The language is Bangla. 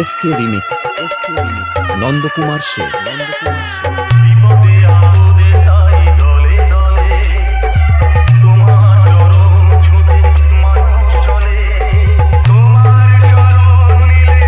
SK remix. রিমিক্স। নন্দকুমার সে নন্দকুমার সে